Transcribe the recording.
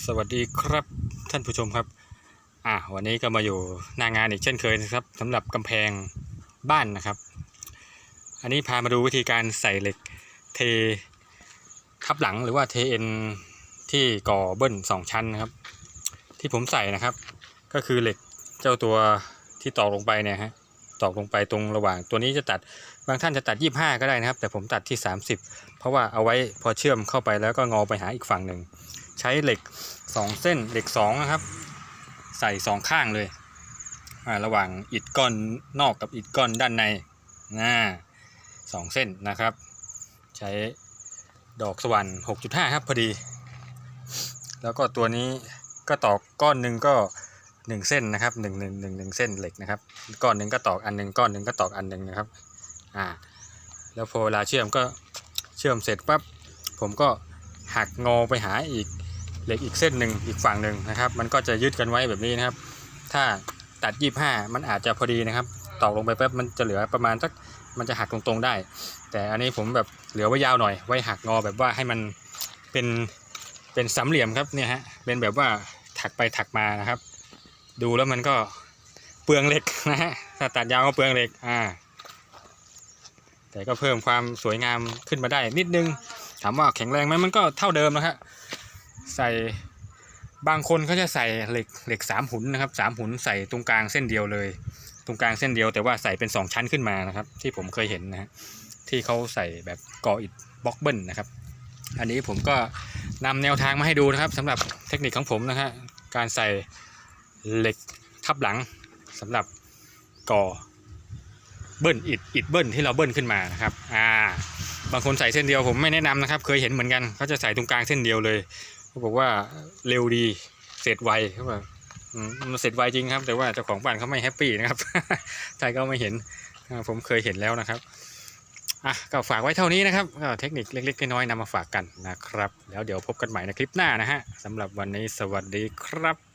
สวัสดีครับท่านผู้ชมครับ อะวันนี้ก็มาอยู่หน้างานอีกเช่นเคยนะครับสำหรับกำแพงบ้านนะครับ อันนี้พามาดูวิธีการใส่เหล็กเททับหลังหรือว่าเทเอ็นที่ก่อเบิ้ลสองชั้นนะครับ ที่ผมใส่นะครับ ก็คือเหล็กเจ้าตัวที่ตอกลงไปเนี่ยฮะตอกลงไปตรงระหว่าง ตัวนี้จะตัดบางท่านจะตัด 25 ก็ได้นะครับ แต่ผมตัดที่ 30 เพราะว่าเอาไว้พอเชื่อมเข้าไปแล้วก็งอไปหาอีกฝั่งหนึ่ง ใช้เหล็ก 2 เส้นเหล็ก2นะครับ ใส่ 2 ข้างเลยระหว่างอิฐก้อนนอกกับอิฐก้อนด้านในนะสองเส้นนะครับ ใช้ดอกสวรรค์6.5 ครับพอดี แล้วก็ตัวนี้ก็ตอกก้อนหนึ่งก็1เส้นนะครับ1 1 1 1เส้นเหล็กนะครับก้อนหนึ่งก็ตอกอันหนึ่งก้อนหนึ่งก็ตอกอันหนึ่งนะครับอ่าแล้วพอเวลาเชื่อมก็เชื่อมเสร็จปั๊บผมก็หักงอไปหาอีก เหล็กอีกเส้นหนึ่งอีกฝั่งหนึ่งนะครับ มันก็จะยึดกันไว้แบบนี้นะครับ ถ้าตัด 25 มันอาจจะพอดีนะครับตอกลงไปแป๊บมันจะเหลือประมาณสักมันจะหักตรงๆได้ แต่อันนี้ผมแบบเหลือไว้ยาวหน่อย ไว้หักงอแบบว่าให้มันเป็นเป็นสามเหลี่ยมครับเนี่ยฮะเป็นแบบว่าถักไปถักมานะครับ ดูแล้วมันก็เปลืองเหล็กนะฮะถ้าตัดยาวก็เปลืองเหล็กอ่า แต่ก็เพิ่มความสวยงามขึ้นมาได้นิดนึง ถามว่าแข็งแรงไหมมันก็เท่าเดิมนะฮะ ใส่บางคนเขาจะใส่เหล็กเหล็กสามหุนนะครับสามหุนใส่ตรงกลางเส้นเดียวเลย ตรงกลางเส้นเดียวแต่ว่าใส่เป็นสองชั้นขึ้นมานะครับ ที่ผมเคยเห็นนะฮะที่เขาใส่แบบก่ออิฐบล็อกเบิลนะครับ อันนี้ผมก็นำแนวทางมาให้ดูนะครับสำหรับเทคนิคของผมนะฮะการใส่เหล็กทับหลังสำหรับก่อเบิ้ลอิฐอิฐเบิ้ลที่เราเบิ้ลขึ้นมานะครับอ่าบางคนใส่เส้นเดียวผมไม่แนะนำนะครับ เคยเห็นเหมือนกันเขาจะใส่ตรงกลางเส้นเดียวเลย เขาบอกว่าเร็วดีเสร็จไวเขาบอกมันเสร็จไวจริงครับ แต่ว่าเจ้าของบ้านเขาไม่แฮปปี้นะครับใช่ก็ไม่เห็นผมเคยเห็นแล้วนะครับอะก็ฝากไว้เท่านี้นะครับก็เทคนิคเล็กๆน้อยๆนำมาฝากกันนะครับ แล้วเดี๋ยวพบกันใหม่ในคลิปหน้านะฮะสำหรับวันนี้สวัสดีครับ